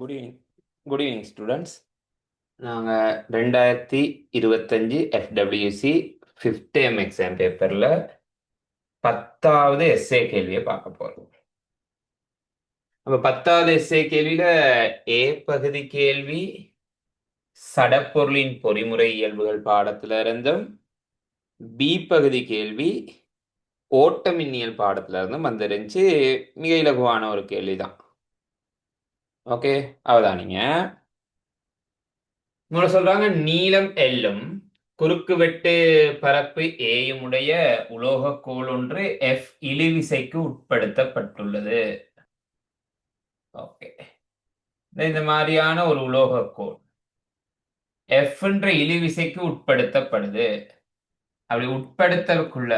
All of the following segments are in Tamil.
Good evening good evening students நாங்கள் ரெண்டாயிரத்தி இருபத்தஞ்சி எஃப்டபிள்யூசி ஃபிஃப்த் டேம் எக்ஸாம் பேப்பரில் பத்தாவது எஸ்ஏ கேள்வியை பார்க்க போகிறோம் அப்போ பத்தாவது எஸ்ஏ கேள்வியில் ஏ பகுதி கேள்வி சடப்பொருளின் பொறிமுறை இயல்புகள் பாடத்துல இருந்தும் பி பகுதி கேள்வி ஓட்டமின்னியல் பாடத்துல இருந்தும் வந்துருந்துச்சு. மிக இலகுவான ஒரு கேள்வி தான் ஓகே அவதானிங்க. உங்களை சொல்றாங்க நீளம் எல்லும் குறுக்கு வெட்டு பரப்பு ஏயும் உடைய உலோக கோல் ஒன்று எஃப் இழுவிசைக்கு உட்படுத்தப்பட்டுள்ளது. ஓகே. இந்த மாதிரியான ஒரு உலோக கோல் எஃப் இழுவிசைக்கு உட்படுத்தப்படுது. அப்படி உட்படுத்தக்குள்ள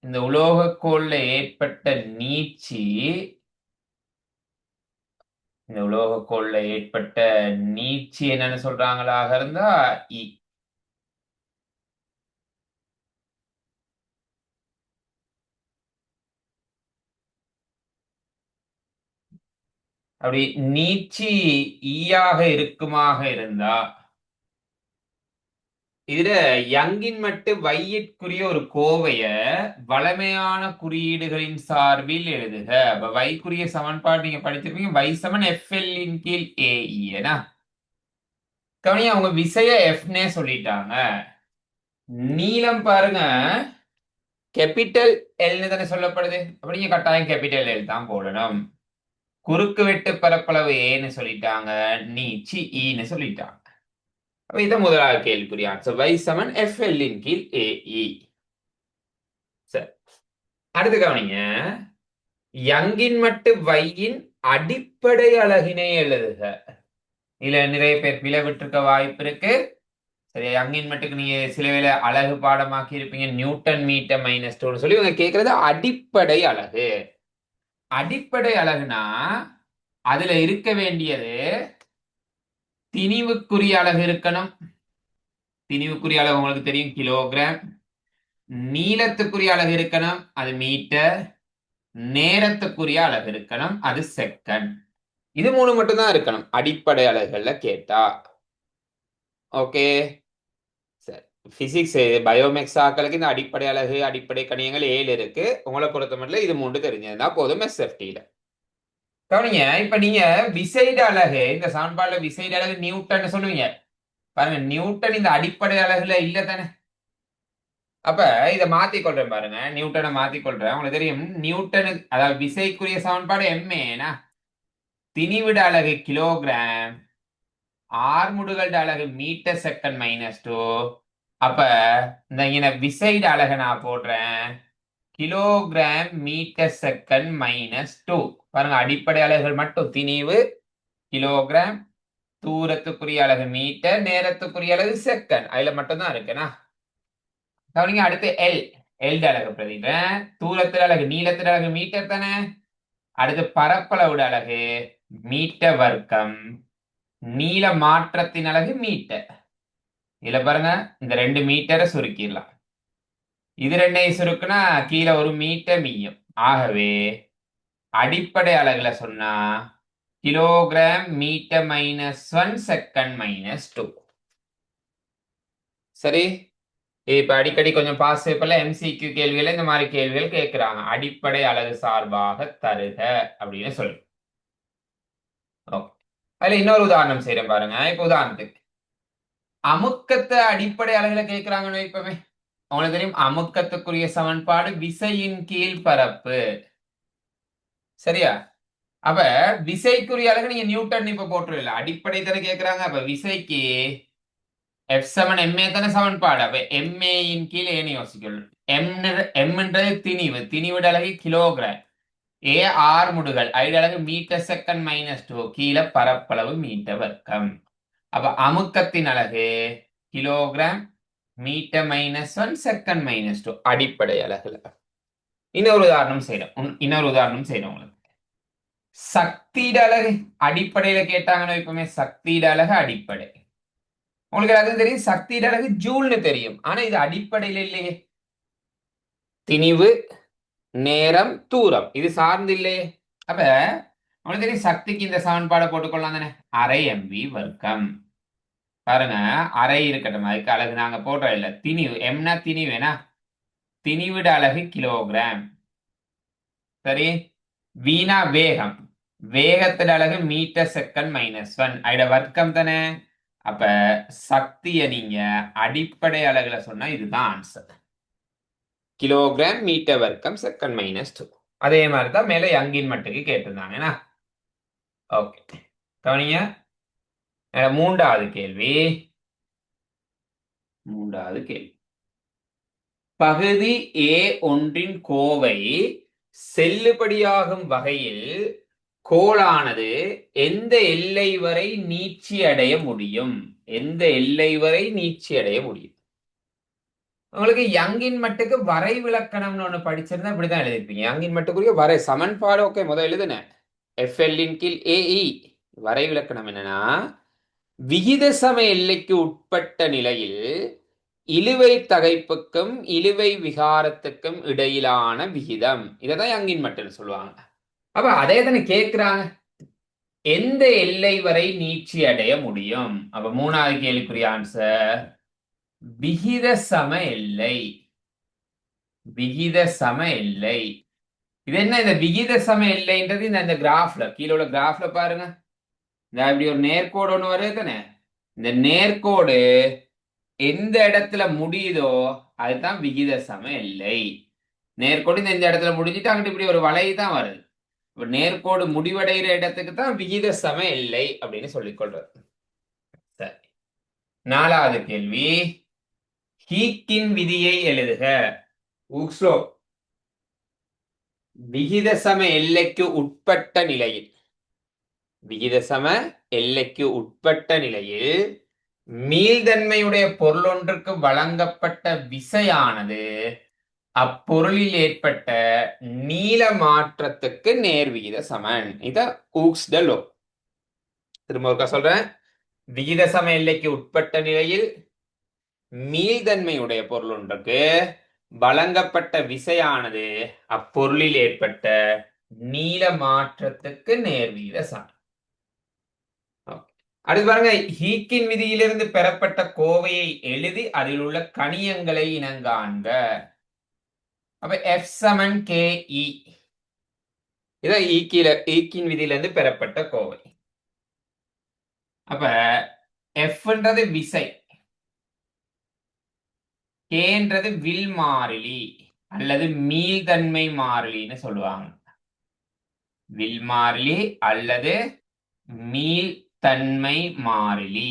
இந்த உலோக கோல்ல ஏற்பட்ட நீச்சி இந்த உலோக கோள்ல ஏற்பட்ட நீட்சி என்னன்னு சொல்றாங்களாக இருந்தா இ. அப்படி நீட்சி ஈயாக இருக்குமாக இருந்தா இதுல யங்கின் மட்டு வையிற்குரிய ஒரு கோவைய வளமையான குறியீடுகளின் சார்பில் எழுதுக. அப்ப வைக்குரிய சமன்பாடு நீங்க படிச்சிருப்பீங்க. வை சமன் எஃப்எல்லின் கீழ் ஏஇனா கவனி அவங்க விசைய எஃப்னே சொல்லிட்டாங்க. நீளம் பாருங்க. கேபிட்டல் எல்னு தானே சொல்லப்படுது. அப்படி நீங்க கட்டாயம் கேபிட்டல் எல் தான் போடணும். குறுக்கு வெட்டு பரப்பளவு ஏன்னு சொல்லிட்டாங்க. நீச்சி e ஈன்னு சொல்லிட்டாங்க. அப்ப இதை முதலாவது கேள்விக்குரிய ஆன்சர் வை சமன் எஃப்எல் இன் கீழ் ஏஇ சரி அடுத்து கவனிங்க யங்கின் மட்டு வையின் அடிப்படை அழகினை எழுதுக இதுல நிறைய பேர் பிளவிட்டிருக்க வாய்ப்பு இருக்கு சரி யங்கின் மட்டுக்கு நீங்க சில வேலை அழகு பாடமாக்கி இருப்பீங்க நியூட்டன் மீட்டர் மைனஸ் டூன்னு சொல்லி இவங்க கேட்கறது அடிப்படை அழகு அடிப்படை அழகுனா அதுல இருக்க வேண்டியது திணிவுக்குரிய அலகு இருக்கணும். திணிவுக்குரிய அலகு உங்களுக்கு தெரியும் கிலோகிராம். நீளத்துக்குரிய அலகு இருக்கணும் அது மீட்டர். நேரத்துக்குரிய அலகு இருக்கணும் அது செகண்ட். இது மூணு மட்டும்தான் இருக்கணும் அடிப்படை அலகுகள்ல கேட்டா. ஓகே? சரி. பிசிக்ஸ் பயோமெக்ஸ் ஆக்களுக்கு இந்த அடிப்படை அலகு அடிப்படை கணியங்கள் ஏழு இருக்கு. உங்களை பொறுத்த மட்டும் இது மூன்று தெரிஞ்சதுதான் போதும் எஸ்எஃப்டியில கவனிங்க இப்ப நீங்க விசைடு அழகு இந்த சான்பாடுல விசைடு அழகு நியூட்டன் சொல்லுவீங்க. பாருங்க நியூட்டன் இந்த அடிப்படை அலகுல இல்ல தானே. அப்ப இதை மாத்தி கொள்றேன் பாருங்க நியூட்டனை மாத்தி கொள்றேன் உங்களுக்கு தெரியும் நியூட்டனுக்கு அதாவது விசைக்குரிய சமன்பாடு எம்ஏனா திணிவிட அலகு கிலோகிராம் ஆர்முடுகளோட அழகு மீட்டர் செகண்ட் மைனஸ் டூ அப்ப இந்த இங்க விசைட அலகை நான் போடுறேன். Kilogram metre second minus two பாருங்க அடிப்படை அலகுகள் மட்டும். திணிவு கிலோகிராம் தூரத்துக்குரிய அலகு மீட்டர் நேரத்துக்குரிய அலகு செகண்ட் அதுல மட்டும்தான் இருக்குண்ணா கவனிங்க அடுத்து எல் எல் அலகு பிரதிடுறேன் தூரத்தில் அலகு நீளத்தில் அலகு மீட்டர் தானே? அடுத்து பரப்பளவுட அலகு மீட்டர் வர்க்கம் நீள மாற்றத்தின் அலகு மீட்டர் இதுல பாருங்க இந்த ரெண்டு மீட்டரை சுருக்கிடலாம். இது ரெண்டையும் சுருக்குனா கீழே ஒரு மீட்டர் மீயும். ஆகவே அடிப்படை அளவில் சொன்னா kilogram metre minus one second minus two சரி? இப்ப அடிக்கடி கொஞ்சம் பாஸ் பேப்பர்ல எம்சிக்யூ கேள்விகள் இந்த மாதிரி கேள்விகள் கேட்கிறாங்க அடிப்படை அளவு சார்பாக தருக அப்படின்னு சொல்லு. ஓகே. அதுல இன்னொரு உதாரணம் செய்யறேன் பாருங்க. இப்ப உதாரணத்துக்கு. அமுக்கத்தை அடிப்படை அலகுல கேட்கிறாங்கன்னு இப்பவே உங்களுக்கு தெரியும் அமுக்கத்துக்குரிய சமன்பாடு விசையின் கீழ் பரப்பு. சரியா? அப்ப விசைக்குரிய அழகு நீங்க நியூட்டன் இப்ப போட்டுருல அடிப்படை தானே கேக்குறாங்க. அப்ப விசைக்கு எஃப் செவன் எம்ஏ தானே சமன்பாடு. அப்ப எம்ஏயின் கீழ் ஏன்னு யோசிக்கணும். எம் எம்ன்றது திணிவு. திணிவுட அழகு கிலோகிராம். ஏ ஆர் முடுகள் ஐடு அழகு மீட்டர் செகண்ட் மைனஸ் டூ கீழே பரப்பளவு மீட்டர் வர்க்கம். அப்ப அமுக்கத்தின் அழகு kilogram. Metre minus one second minus two அடிப்படை அலகுல. இன்னொரு உதாரணம் செய்யணும். இன்னொரு உதாரணம் செய்யணும் உங்களுக்கு. சக்தியிட அலகு அடிப்படையில கேட்டாங்கன்னா இப்பவுமே சக்தியிட அழகு அடிப்படை. உங்களுக்கு அது தெரியும் சக்தியிட அலகு ஜூல்னு தெரியும். ஆனா இது அடிப்படையில இல்லையே. திணிவு நேரம் தூரம். இது சார்ந்து இல்லையே. அப்ப உங்களுக்கு தெரியும் சக்திக்கு இந்த சமன்பாடை போட்டுக்கொள்ளலாம் தானே. அரை எம்பி வர்க்கம். பாருங்க அரை இருக்கட்டும் அதுக்கு அழகு நாங்க போடுறோம் இல்ல. திணிவு எம்னா திணிவுனா? திணிவிட அழகு கிலோகிராம். சரி? வீணா வேகம். வேகத்திட அழகு மீட்டர் செகண்ட் மைனஸ் ஒன் அதோட வர்க்கம் தானே? அப்ப சக்தியை நீங்க அடிப்படை அழகுல சொன்னா இதுதான் ஆன்சர் கிலோகிராம் மீட்டர் வர்க்கம் செகண்ட் மைனஸ் டூ அதே மாதிரி தான் மேலே யங்கின் மட்டுக்கு கேட்டிருந்தாங்க ஓகே. கவனிங்க. மூன்றாவது கேள்வி. மூன்றாவது கேள்வி. பகுதி ஏ ஒன்றின் கோவை செல்லுபடியாகும் வகையில் கோளானது எந்த எல்லை வரை நீட்சி அடைய முடியும்? எந்த எல்லை வரை நீட்சி அடைய முடியும்? உங்களுக்கு யங்கின் மட்டுக்கு வரை விளக்கணம்னு ஒன்று படிச்சிருந்தா இப்படிதான் எழுதிருப்பீங்க. யங்கின் மட்டுக்குரிய வரை சமன்பாடு ஓகே முதல் எழுதுனேன் எஃப்எல்லின் கீழ் ஏஇ வரை விளக்கணம் என்னன்னா விகித சம எல்லைக்கு உட்பட்ட நிலையில் இழுவை தகைப்புக்கும் இழுவை விகாரத்துக்கும் இடையிலான விகிதம். இதைதான் யங்கின் மட்டும்னு சொல்லுவாங்க. அப்ப அதே தானே கேட்கிறாங்க. எந்த எல்லை வரை நீட்சி அடைய முடியும்? அப்ப மூணாவது கேள்விக்குரிய ஆன்சர் விகித சம எல்லை. விகித சம எல்லை. இது என்ன இந்த விகித சம எல்லைன்றது இந்த இந்த கிராஃப்ல கீழே உள்ள கிராஃப்ல பாருங்க. இந்த இப்படி ஒரு நேர்கோடு ஒன்று வருது தானே? இந்த நேர்கோடு எந்த இடத்துல முடியுதோ அதுதான் விகித சம எல்லை நேர்கோடு இந்த இந்த இடத்துல முடிஞ்சிட்டு அங்கிட்டு இப்படி ஒரு வலை தான் வருது. இப்போ நேர்கோடு முடிவடைகிற இடத்துக்கு தான் விகித சம எல்லை அப்படின்னு சொல்லிக்கொள்றது சரி. நாலாவது கேள்வி. ஹீக்கின் விதியை எழுதுக. உக்ஸோ விகித சம எல்லைக்கு உட்பட்ட நிலையில். விகித சம எல்லைக்கு உட்பட்ட நிலையில் மீள்தன்மையுடைய பொருளொன்றுக்கு வழங்கப்பட்ட விசையானது அப்பொருளில் ஏற்பட்ட நீள மாற்றத்துக்கு நேர்விகித சமன் இத ஊக்ஸ் த லோ. திரும்ப ஒருக்கா சொல்றேன். விகித சம எல்லைக்கு உட்பட்ட நிலையில் மீள்தன்மையுடைய பொருள் ஒன்றுக்கு வழங்கப்பட்ட விசையானது அப்பொருளில் ஏற்பட்ட நீள மாற்றத்துக்கு நேர்விகித சமன் அடுத்து பாருங்க ஹீக்கின் விதியிலிருந்து பெறப்பட்ட கோவையை எழுதி அதில் உள்ள கணியங்களை இனங்காண்க. அப்ப எஃப் சமன் கே இ இதான் ஈக்கில ஈக்கின் விதியிலிருந்து பெறப்பட்ட கோவை. அப்ப எஃப்ன்றது விசை. கேன்றது வில் மாறிலி அல்லது மீள்தன்மை மாறிலின்னு சொல்லுவாங்க. வில் மாறிலி அல்லது தன்மை மாறிலி.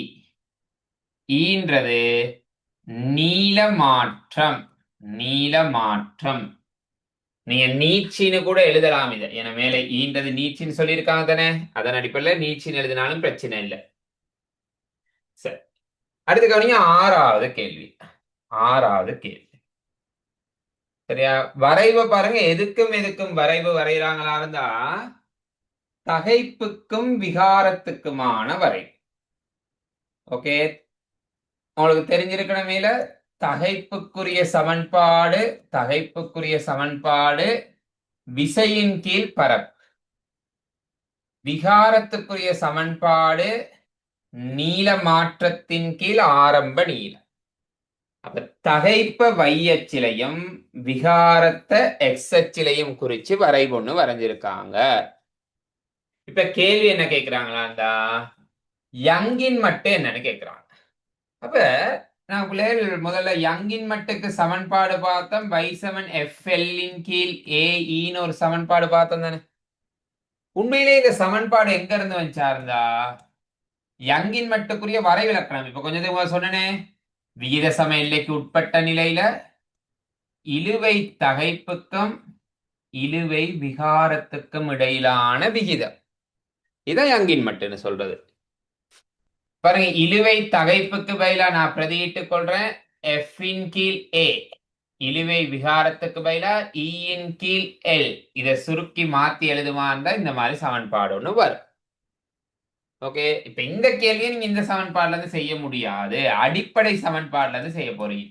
ஈன்றது நீளமாற்றம் நீளமாற்றம். மாற்றம் நீங்க நீச்சின்னு கூட எழுதலாம் இதை. ஏன்னா மேலே ஈன்றது நீச்சின்னு சொல்லியிருக்காங்க தானே? அதன் அடிப்படையில் நீச்சின்னு எழுதினாலும் பிரச்சனை இல்லை. சரி. அடுத்து கவனிங்க ஆறாவது கேள்வி. ஆறாவது கேள்வி. சரியா? வரைவை பாருங்க எதுக்கும் எதுக்கும் வரைவு வரைகிறாங்களா இருந்தா தகைப்புக்கும் விகாரத்துக்குமான வரை ஓகே? உங்களுக்கு தெரிஞ்சிருக்கணுமேல? தகைப்புக்குரிய சமன்பாடு தகைப்புக்குரிய சமன்பாடு விசையின் கீழ் பரப்பு. விகாரத்துக்குரிய சமன்பாடு நீல மாற்றத்தின் கீழ் ஆரம்ப நீளம். அப்ப தகைப்ப வையச்சிலையும் விகாரத்தை எக்ஸச்சிலையும் குறிச்சு வரைபொண்ணு வரைஞ்சிருக்காங்க. இப்ப கேள்வி என்ன கேக்குறாங்களாண்டா? யங்கின் மட்டு என்னன்னு கேட்கிறாங்க அப்ப நான் பிள்ளைகள் முதல்ல யங்கின் மட்டுக்கு சமன்பாடு பார்த்தோம். y செவன் எஃப்எல்லின் கீழ் ஏஇன்னு e ஒரு சமன்பாடு பார்த்தோம் தானே. உண்மையிலே இந்த சமன்பாடு எங்க இருந்து வந்துச்சாருந்தா யங்கின் மட்டுக்குரிய வரைவிலக்கணம். இப்ப கொஞ்சம் சொன்னனே? விகித சம எல்லைக்கு உட்பட்ட நிலையில இழுவை தகைப்புக்கும் இழுவை விகாரத்துக்கும் இடையிலான விகிதம். இதை யங்கின் மட்டுன்னு சொல்றது. பாருங்க இழுவை தகைப்புக்கு பதிலா நான் பிரதியிட்டுக் கொள்றேன். எஃப் இன் கீழ் ஏ இழுவை விகாரத்துக்கு பதிலா இ இன் கீழ் எல் இதை சுருக்கி மாத்தி எழுதுவான் தான் இந்த மாதிரி சமன்பாடு ஒண்ணு வரும். ஓகே இப்ப இந்த கேள்வியை நீங்க இந்த சமன்பாடுல இருந்து செய்ய முடியாது. அடிப்படை சமன்பாடுல இருந்து செய்ய போறீங்க.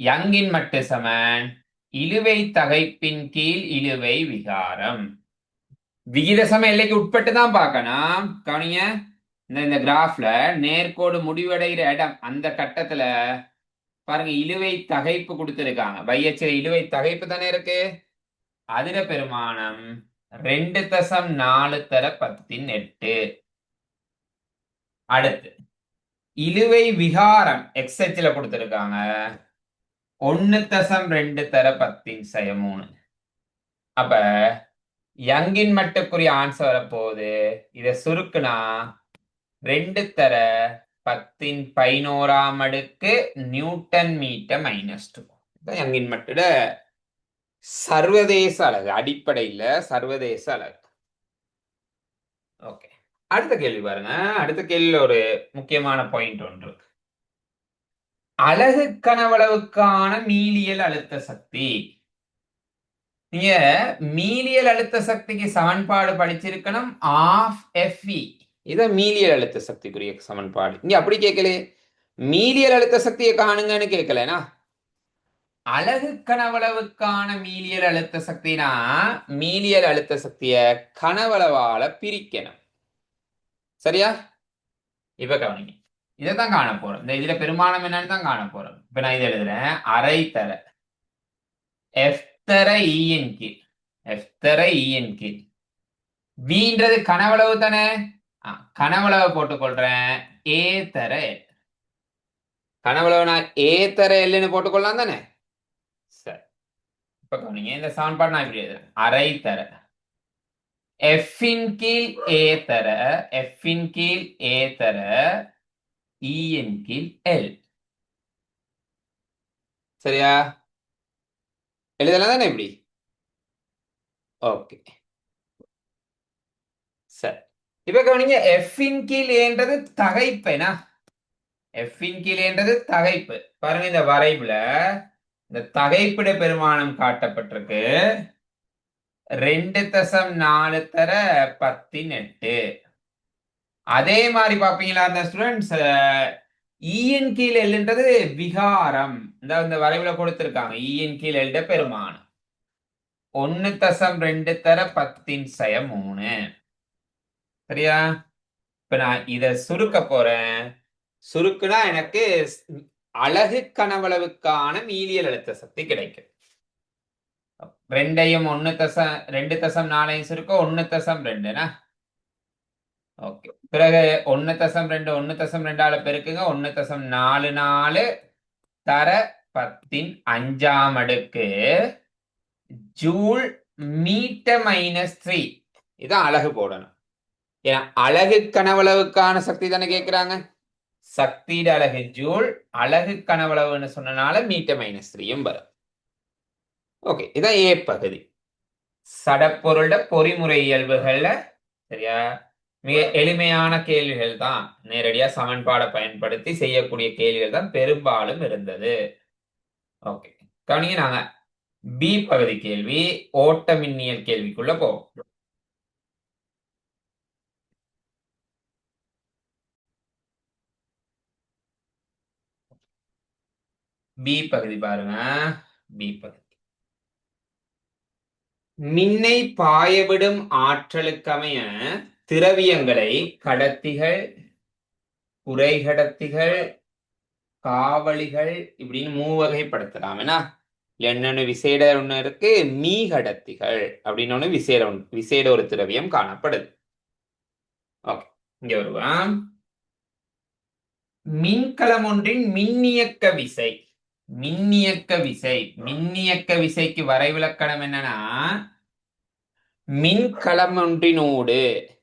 யங்கின் மட்டு சமன். இழுவை தகைப்பின் கீழ் இழுவை விகாரம். விகித சம எல்லைக்கு உட்பட்டு தான் பார்க்கணும். கவனிங்க இந்த இந்த கிராஃப்ல நேர்கோடு முடிவடைகிற இடம் அந்த கட்டத்துல பாருங்க இழுவை தகைப்பு கொடுத்துருக்காங்க. வையச்சில இழுவை தகைப்பு தானே இருக்கு? அதிர பெருமானம் ரெண்டு தசம் நாலு தர பத்தின் எட்டு. அடுத்து இழுவை விகாரம் எக்ஸ்எச்ல கொடுத்துருக்காங்க. ஒன்னு தசம் ரெண்டு தர பத்தின் சய மூணு. அப்ப யங்கின் மட்டுக்குரிய ஆன்சர் வரப்போகுது. இதை சுருக்குனா ரெண்டு தர பத்தின் பதினோராம் அடுக்கு நியூட்டன் மீட்டர் மைனஸ் டூ யங்கின் மட்டுட சர்வதேச அழகு அடிப்படையில சர்வதேச அழகு ஓகே அடுத்த கேள்வி பாருங்க. அடுத்த கேள்வியில் ஒரு முக்கியமான பாயிண்ட் ஒன்று. அழகு கனவளவுக்கான மீலியல் அழுத்த சக்தி. நீங்க மீலியல் அழுத்த சக்திக்கு சமன்பாடு படிச்சிருக்கணும். ஆஃப் எஃப்இ இத மீலியல் அழுத்த சக்திக்குரிய சமன்பாடு. இங்க அப்படி கேட்கல. மீலியல் அழுத்த சக்தியை காணுங்கன்னு கேட்கலனா? அலகு கனவளவுக்கான மீலியல் அழுத்த சக்தினா மீலியல் அழுத்த சக்திய கனவளவால பிரிக்கணும். சரியா? இப்ப கவனிங்க. இதைத்தான் காண போறோம். இந்த இதுல பெருமானம் என்னன்னு தான் காண போறோம். இப்ப நான் இதை எழுதுறேன். அரை தர. எஃப் தர இஎன் கீழ்? எஃப் தர இஎன் கீழ்? வீன்றது கனவளவு தானே? கனவளவை போட்டுக்கொள்றேன் ஏ தர கனவளவு நான் ஏ தர எல்லுன்னு போட்டுக்கொள்ளலாம் தானே? சரி. இப்ப கவனிங்க இந்த சமன்பாடு நான் இப்படி எழுதுறேன். அரை தர எஃப்பின் கீழ் ஏ தர எஃப்இன் கீழ் ஏ தர e இஎன் கீழ் எல் சரியா? எழுதலாம் தானே இப்படி ஓகே சரி இப்ப கவனிங்க எஃப்பின் கீழ் ஏன்றது தகைப்பேனா எஃப்பின் கீழ் ஏன்றது தகைப்பு. பாருங்க இந்த வரைவுல இந்த தகைப்பிட பெருமானம் காட்டப்பட்டிருக்கு. ரெண்டு தசம் நாலு தர பத்தின் எட்டு அதே மாதிரி பாப்பீங்களா அந்த ஸ்டூடெண்ட்ஸ் ஈயின் கீழ் எல்ன்றது விகாரம். இந்த இந்த வரைவுல கொடுத்திருக்காங்க. ஈயின் கீழ் எல்ட பெருமானம் ஒன்னு தசம் ரெண்டு தர பத்தின் சய மூணு. சரியா? இப்ப நான் இத சுருக்க போறேன். சுருக்குனா எனக்கு அழகு கனவளவுக்கான மீலியல் அழுத்த சக்தி கிடைக்கும். ரெண்டையும் ஒன்னு தசம் ரெண்டு தசம் நாலையும் சுருக்க ஒன்னு தசம் ரெண்டுனா ஓகே பிறகு ஒன்னு தசம் ரெண்டு ஒன்னு தசம் ரெண்டால பெருக்குங்க. ஒன்னு தசம் நாலு நாலு தர பத்தின் அஞ்சாம் அடுக்கு. ஜூல் மீட்டர் மைனஸ் த்ரீ இதான் அழகு போடணும். ஏன்னா அழகு கனவளவுக்கான சக்தி தானே கேட்குறாங்க சக்தியிட அழகு ஜூல் அழகு கனவளவுன்னு சொன்னனால மீட்டர் மைனஸ் த்ரீயும் வரும். ஓகே இதான் ஏ பகுதி. சடப்பொருள பொறிமுறை இயல்புகள்ல சரியா? மிக எளிமையான கேள்விகள் தான் நேரடியா சமன்பாடை பயன்படுத்தி செய்யக்கூடிய கேள்விகள் தான் பெரும்பாலும் இருந்தது. ஓகே. கவனிங்க நாங்க பி பகுதி கேள்வி ஓட்ட மின்னியல் கேள்விக்குள்ள போவோம். பி பகுதி பாருங்க. பி பகுதி. மின்னை பாயவிடும் ஆற்றலுக்கமைய திரவியங்களை கடத்திகள் குறைகடத்திகள் காவலிகள் இப்படின்னு மூவகைப்படுத்தலாம் என்ன என்னென்னு விசேட ஒன்று இருக்கு மீ கடத்திகள் அப்படின்னு ஒன்று விசேட ஒன்று விசேட ஒரு திரவியம் காணப்படுது. ஓகே இங்க வருவான் மின்கலம் ஒன்றின் மின்னியக்க விசை. மின்னியக்க விசை. மின்னியக்க விசைக்கு வரைவிலக்கணம் என்னன்னா மின்கலம் ஒன்றினோடு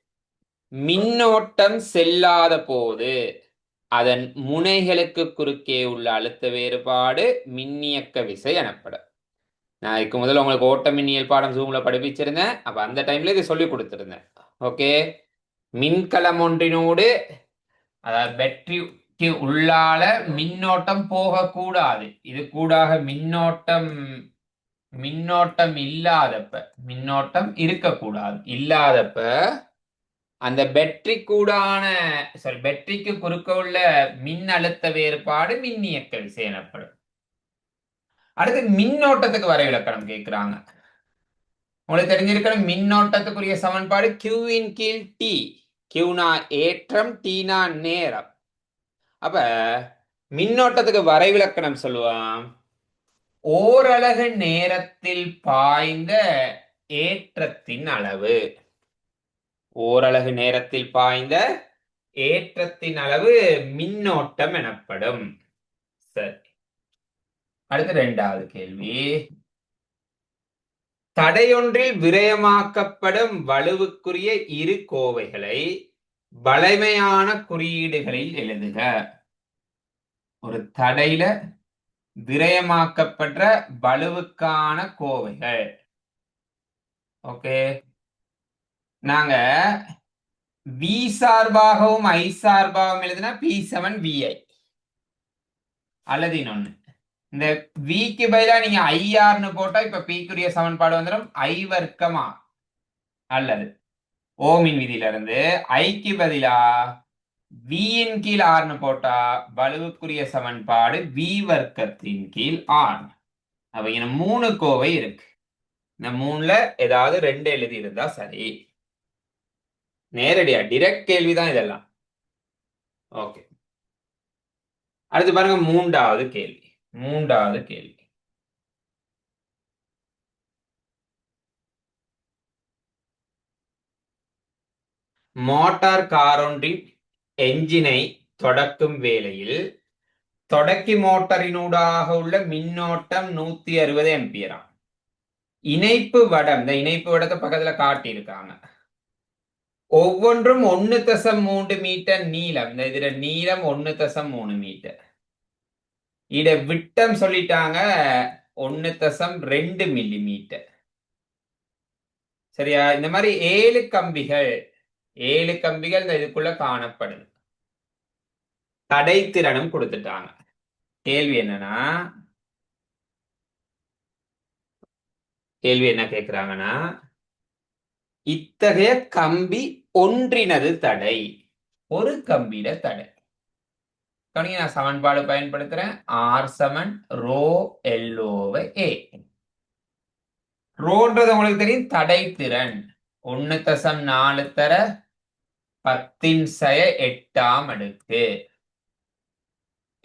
மின்னோட்டம் செல்லாத போது அதன் முனைகளுக்கு குறுக்கே உள்ள அழுத்த வேறுபாடு மின்னியக்க விசை எனப்படும். நான் இதுக்கு முதல்ல உங்களுக்கு ஓட்ட மின்னியல் பாடம் ஜூம்ல படிப்பிச்சிருந்தேன். அப்ப அந்த டைம்ல இதை சொல்லி கொடுத்துருந்தேன். ஓகே மின்கலம் ஒன்றினோடு அதாவது பேட்டரிக்கு உள்ளால மின்னோட்டம் போகக்கூடாது. இது கூடாக மின்னோட்டம் மின்னோட்டம் இல்லாதப்ப மின்னோட்டம் இருக்கக்கூடாது. இல்லாதப்ப அந்த பெட்ரி கூடான சாரி பெட்ரிக்கு குறுக்க உள்ள மின் அழுத்த வேறுபாடு மின்னியக்க விசை எனப்படும் அடுத்து மின்னோட்டத்துக்கு வரைவிலக்கணம் கேட்கிறாங்க உங்களுக்கு தெரிஞ்சிருக்கணும் மின்னோட்டத்துக்குரிய சமன்பாடு கியூவின் கீழ் டி கியூனா ஏற்றம் டீனா நேரம். அப்ப மின்னோட்டத்துக்கு வரைவிலக்கணம் சொல்லுவோம். ஓரலகு நேரத்தில் பாய்ந்த ஏற்றத்தின் அளவு. ஓரலகு நேரத்தில் பாய்ந்த ஏற்றத்தின் அளவு மின்னோட்டம் எனப்படும். சரி. அடுத்து இரண்டாவது கேள்வி. தடையொன்றில் விரயமாக்கப்படும் வலுவுக்குரிய இரு கோவைகளை வளைமையான குறியீடுகளில் எழுதுக. ஒரு தடையில விரயமாக்கப்படுற வலுவுக்கான கோவைகள். ஓகே. நாங்க வி சார்பாகவும் ஐ சார்பாகவும் எழுதுனா பி செவன் விஐ அல்லது இன்னொன்னு இந்த விக்கு பதிலா நீங்க ஐஆர்னு போட்டா இப்ப பிக்குரிய சமன்பாடு வந்துடும் ஐ வர்க்கமா அல்லது ஓமின் விதியில இருந்து ஐக்கு பதிலா வியின் கீழ் ஆர்னு போட்டா வலுவுக்குரிய சமன்பாடு வி வர்க்கத்தின் கீழ் ஆர் அப்ப இங்க மூணு கோவை இருக்கு. இந்த மூணுல ஏதாவது ரெண்டு எழுதி இருந்தா சரி. நேரடியா டிரெக்ட் கேள்விதான் இதெல்லாம். ஓகே அடுத்து பாருங்க மூன்றாவது கேள்வி. மூன்றாவது கேள்வி. மோட்டார் காரொன்றின் என்ஜினை தொடக்கும் வேளையில் தொடக்கி மோட்டரினூடாக உள்ள மின்னோட்டம் நூத்தி அறுபது எம்பியராம் இணைப்பு வடம் இந்த இணைப்பு வடத்தை பக்கத்துல காட்டியிருக்காங்க. ஒவ்வொன்றும் ஒன்னு தசம் மூன்று மீட்டர் நீளம். இந்த இதுல நீளம் ஒன்னு தசம் மூணு மீட்டர். இத விட்டம் சொல்லிட்டாங்க ஒன்னு தசம் ரெண்டு மில்லி மீட்டர் சரியா? இந்த மாதிரி ஏழு கம்பிகள் ஏழு கம்பிகள் இந்த இதுக்குள்ள காணப்படுது. தடைத்திறனும் கொடுத்துட்டாங்க. கேள்வி என்னன்னா கேள்வி என்ன கேக்குறாங்கன்னா இத்தகைய கம்பி ஒன்றினது தடை. ஒரு கம்பியில தடை. கவனிங்க நான் சமன்பாடு பயன்படுத்துறேன். ஆர் சமன் ரோ எல்லோவை ஏ ரோன்றது உங்களுக்கு தெரியும் தடைத்திறன் ஒன்னு தசம் நாலு தர பத்தின் சய எட்டாம் அடுக்கு.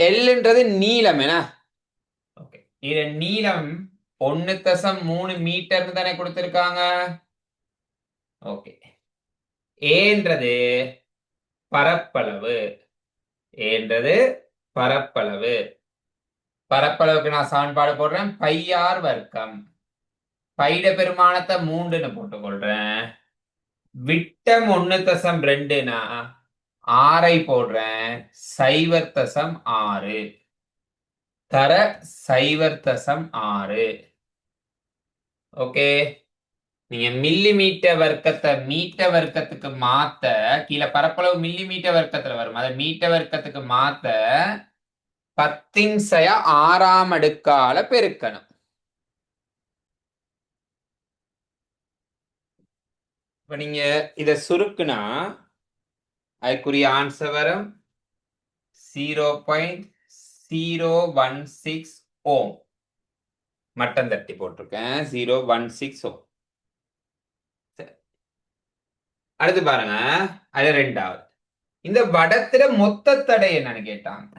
எல்ன்றது நீளம் என்ன ஓகே. இது நீளம் ஒன்னு தசம் மூணு மீட்டர்னு தானே கொடுத்திருக்காங்க? ஓகே. ஏன்றது? பரப்பளவு. ஏன்றது? பரப்பளவு. பரப்பளவுக்கு நான் சமன்பாடு போடுறேன். பையார் வர்க்கம். பைட பெருமானத்தை மூன்றுன்னு போட்டுக்கொள்றேன். விட்டம் ஒன்னு தசம் ரெண்டுனா ஆறை போடுறேன். சைவர் தசம் ஆறு. தர சைவர் தசம் ஆறு. ஓகே. நீங்க மில்லி மீட்டர் வர்க்கத்தை மீட்டர் வர்க்கத்துக்கு மாத்த கீழே பரப்பளவு மில்லி மீட்டர் வர்க்கத்துல வரும். அதை மீட்டர் வர்க்கத்துக்கு மாத்த பத்தின் சய ஆறாம் அடுக்கால பெருக்கணும். இப்ப நீங்க இத சுருக்குனா அதுக்குரிய ஆன்சர் வரும். Zero point zero one six ohm மட்டம் தட்டி போட்டிருக்கேன். ஜீரோ ஒன் சிக்ஸ் ஓம் அடுத்து பாருங்க அது ரெண்டாவது. இந்த வடத்துல மொத்த தடை என்னன்னு கேட்டாங்க.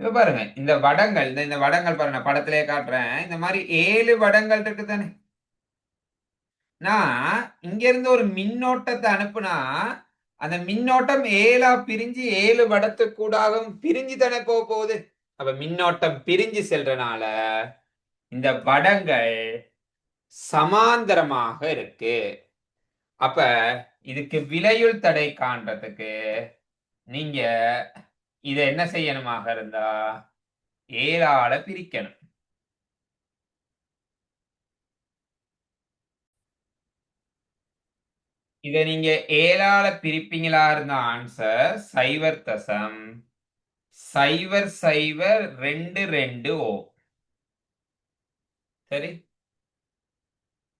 இப்ப பாருங்க இந்த வடங்கள் இந்த இந்த வடங்கள் பாருங்க நான் படத்திலே காட்டுறேன். இந்த மாதிரி ஏழு வடங்கள் இருக்கு தானே நான் இங்க இருந்து ஒரு மின்னோட்டத்தை அனுப்புனா அந்த மின்னோட்டம் ஏழா பிரிஞ்சு ஏழு வடத்துக்கூடாகவும் பிரிஞ்சு தானே போக போகுது. அப்ப மின்னோட்டம் பிரிஞ்சு செல்றனால இந்த வடங்கள் சமாந்தரமாக இருக்கு. அப்ப இதுக்கு விலையுள் தடை காண்றதுக்கு நீங்க இத என்ன செய்யணுமாக இருந்தா ஏழால பிரிக்கணும். இத நீங்க ஏழால பிரிப்பீங்களா இருந்த ஆன்சர் சைவர் தசம் சைவர் சைவர் ரெண்டு ரெண்டு ஓ. சரி?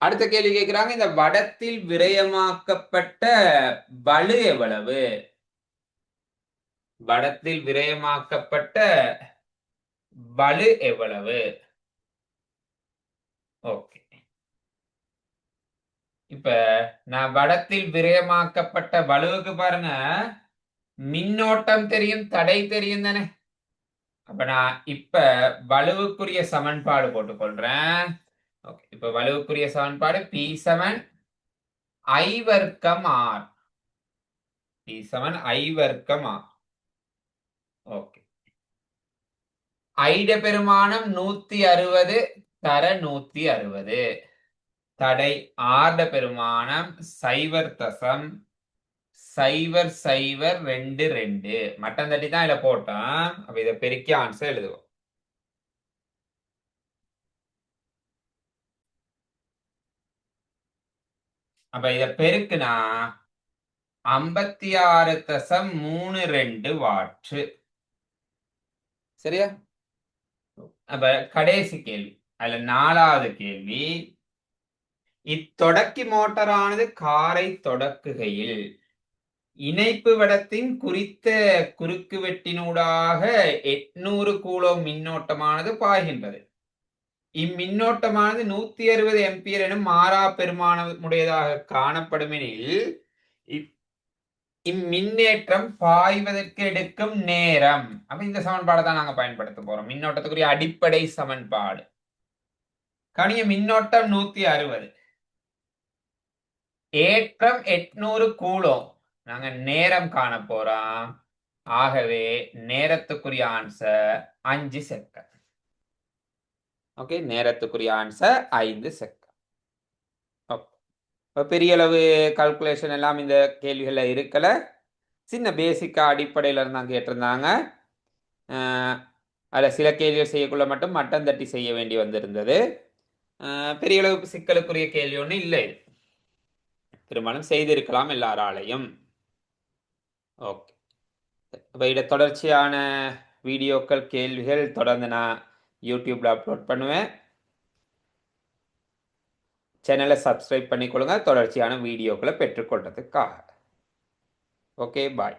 அடுத்த கேள்வி கேட்கிறாங்க இந்த வடத்தில் விரயமாக்கப்பட்ட வலு எவ்வளவு? வடத்தில் விரயமாக்கப்பட்ட வலு எவ்வளவு? ஓகே. இப்ப நான் வடத்தில் விரயமாக்கப்பட்ட வலுவுக்கு பாருங்க மின்னோட்டம் தெரியும் தடை தெரியும் தானே? அப்ப நான் இப்ப வலுவுக்குரிய சமன்பாடு போட்டுக்கொள்றேன். ஓகே இப்ப வலுவுக்குரிய சமன்பாடு பி செவன் ஐ வர்க்கம் ஆர் பி செவன் ஐ வர்க்கம் ஆர் ஓகே ஐட பெருமானம் நூத்தி அறுபது தர நூத்தி அறுபது. தடை ஆர்ட பெருமானம் சைவர் தசம் சைவர் சைவர் ரெண்டு ரெண்டு. மட்டம் தட்டி தான் இதுல போட்டோம். அப்ப இதை பெருக்கி ஆன்சர் எழுதுவோம். அப்ப இத பெருக்குனா ஐம்பத்தி ஆறு தசம் மூணு ரெண்டு வாட்டு சரியா? அப்ப கடைசி கேள்வி அதுல நாலாவது கேள்வி இத்தொடக்கி மோட்டரானது காரை தொடக்குகையில் இணைப்பு வடத்தின் குறித்த குறுக்கு வெட்டினூடாக எட்நூறு கூலோ மின்னோட்டமானது பாய்கின்றது. இம்மின்னோட்டமானது நூத்தி அறுபது எம்பியர் எனும் மாறா பெருமானமுடையதாக காணப்படுமெனில் இப்- இம்மின்னேற்றம் பாய்வதற்கு எடுக்கும் நேரம். அப்ப இந்த சமன்பாடை தான் நாங்க பயன்படுத்த போறோம். மின்னோட்டத்துக்குரிய அடிப்படை சமன்பாடு. கணிய மின்னோட்டம் நூத்தி அறுபது ஏற்றம் எட்நூறு கூலோம் நாங்க நேரம் காண போறோம். ஆகவே நேரத்துக்குரிய ஆன்சர் அஞ்சு செகண்ட் ஓகே நேரத்துக்குரிய ஆன்சர் ஐந்து செகண்ட் இப்போ பெரிய அளவு கால்குலேஷன் எல்லாம் இந்த கேள்விகளில் இருக்கலை. சின்ன பேசிக்காக அடிப்படையில் இருந்தால் கேட்டிருந்தாங்க. அதில் சில கேள்விகள் செய்யக்குள்ள மட்டும் மட்டம் தட்டி செய்ய வேண்டி வந்திருந்தது. பெரிய அளவு சிக்கலுக்குரிய கேள்வி ஒன்றும் இல்லை. இது திருமணம் செய்திருக்கலாம் எல்லாராலையும். ஓகே இப்போ இட தொடர்ச்சியான வீடியோக்கள் கேள்விகள் தொடர்ந்து நான் யூடியூப்ல அப்லோட் பண்ணுவேன். சேனலை சப்ஸ்கிரைப் பண்ணிக்கொள்ளுங்க. தொடர்ச்சியான வீடியோக்களை பெற்றுக்கொள்றதுக்காக. Okay bye